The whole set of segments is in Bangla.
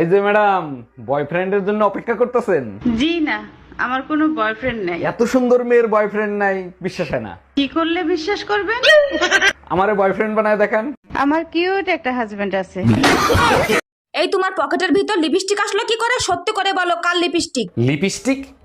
এই যে ম্যাডাম বয়ফ্রেন্ডের জন্য অপেক্ষা করতেছেন? জি না আমার কোনো বয়ফ্রেন্ড নাই। এত সুন্দর মেয়ের বয়ফ্রেন্ড নাই বিশ্বাস হয় না। কি করলে বিশ্বাস করবেন? আমারে বয়ফ্রেন্ড বানায় দেখান। আমার কিউট একটা হাজবেন্ড আছে। এই তোমার পকেটের ভিতর লিপস্টিক আসলো কি করে? সত্যি করে বলো কাল লিপস্টিক লিপস্টিক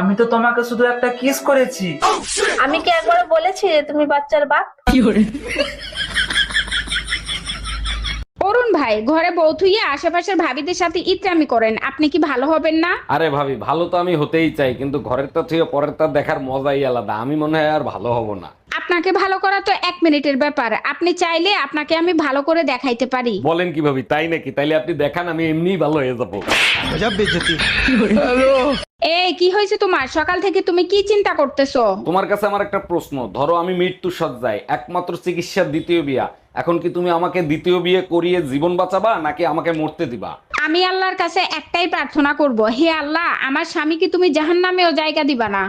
আমি তো তোমাকে শুধু একটা কিস করেছি। আমি কি একবার বলেছি যে তুমি বাচ্চার বাপ? অরুণ ভাই ঘরে বউ থুইয়ে আশেপাশের ভাবিদের সাথে ইত্রামি করেন। আপনি কি ভালো হবেন না? আরে ভাবি ভালো তো আমি হতেই চাই কিন্তু ঘরের তা থেকে পরের তা দেখার মজাই আলাদা। আমি মনে হয় আর ভালো হব না। আপনাকে ভালো করা তো এক মিনিটের ব্যাপার। আপনি চাইলে আপনাকে আমি ভালো করে দেখাইতে পারি। বলেন কি ভাবি তাই নাকি? তাইলে আপনি দেখান আমি এমনিই ভালো হয়ে যাব। এই কি হয়েছে তোমার? সকাল থেকে তুমি কি চিন্তা করতেছো? তোমার কাছে আমার একটা প্রশ্ন। ধরো আমি মৃত্যু সজ্জায় একমাত্র চিকিৎসা দ্বিতীয় বিয়া। এখন কি তুমি আমাকে দ্বিতীয় বিয়ে করিয়ে জীবন বাঁচাবা নাকি আমাকে মরতে দিবা? আমি আল্লাহর কাছে একটাই প্রার্থনা করব হে আল্লাহ আমার স্বামীকে তুমি জাহান নামেও জায়গা দিবা না।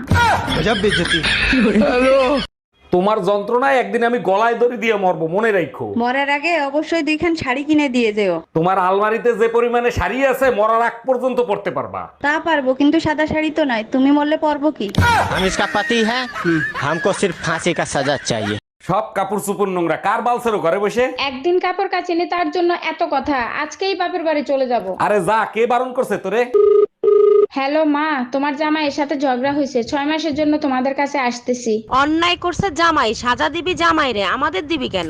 তোমার যন্ত্রণায় একদিন আমি গলায় দড়ি দিয়ে মরবো মনে রাখো মরার আগে অবশ্যই দুইখান শাড়ি কিনে দিয়ে যেও তোমার আলমারিতে যে পরিমাণে শাড়ি আছে মরার আগ পর্যন্ত পড়তে পারবা তা পারবো কিন্তু সাদা শাড়ি তো নয় তুমি মরলে পারবো কি हम इसका पति है हमको सिर्फ फांसी का सजा चाहिए সব কাপড় চুপুর নোংরা কার বালছেরো ঘরে বসে একদিন কাপড় কাচিনি তার জন্য এত কথা আজকেই বাপের বাড়ি চলে যাব আরে যা কে বারণ করছে তোরে হ্যালো মা তোমার জামাইয়ের সাথে ঝগড়া হয়েছে ছয় মাসের জন্য তোমাদের কাছে আসতেছি। অন্যায় করছে জামাই সাজা দিবি জামাই রে আমাদের দিবি কেন?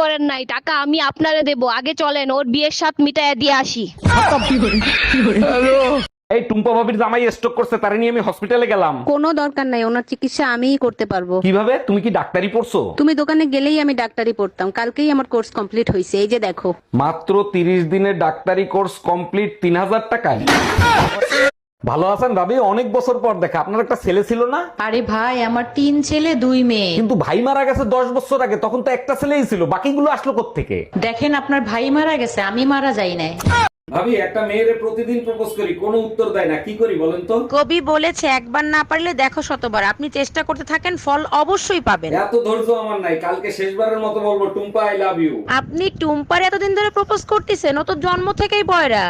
করেন নাই টাকা আমি আপনারে দেব। আগে চলেন ওর বিয়ের সাথ মিটায় দিয়ে আসি। এই টুম্পা ভাবির জামাই স্ট্রোক করছে তারে নিয়ে আমি হসপিটালে গেলাম। কোনো দরকার নাই ওনার চিকিৎসা আমিই করতে পারব। কীভাবে? তুমি কি ডাক্তারি পড়ছো? তুমি দোকানে গেলেই আমি ডাক্তারি পড়তাম কালকেই আমার কোর্স কমপ্লিট হয়েছে এই যে দেখো। মাত্র তিরিশ দিনের ডাক্তারি কোর্স কমপ্লিট তিন হাজার টাকায়। ভালো আছেন ভাবি অনেক বছর পর দেখা। আপনার একটা ছেলে ছিল না? আরে ভাই আমার তিন ছেলে দুই মেয়ে। কিন্তু ভাই মারা গেছে দশ বছর আগে তখন তো একটা ছেলেই ছিল। বাকিগুলো আসলো থেকে দেখেন আপনার ভাই মারা গেছে আমি মারা যাই নাই। ভাবি একটা মেয়েরে প্রতিদিন প্রপোজ করি কোনো উত্তর দেয় না। কি করি বলেন তো? কবি বলেছে একবার না পারলে দেখো শতবার। আপনি চেষ্টা করতে থাকেন ফল অবশ্যই পাবেন। এত ধৈর্য আমার নাই। কালকে শেষবারের মতো বলব টুম্পা আই লাভ ইউ আপনি টুম্পার এতদিন ধরে প্রপোজ করতেছেন ও তো জন্ম থেকেই বয়রা।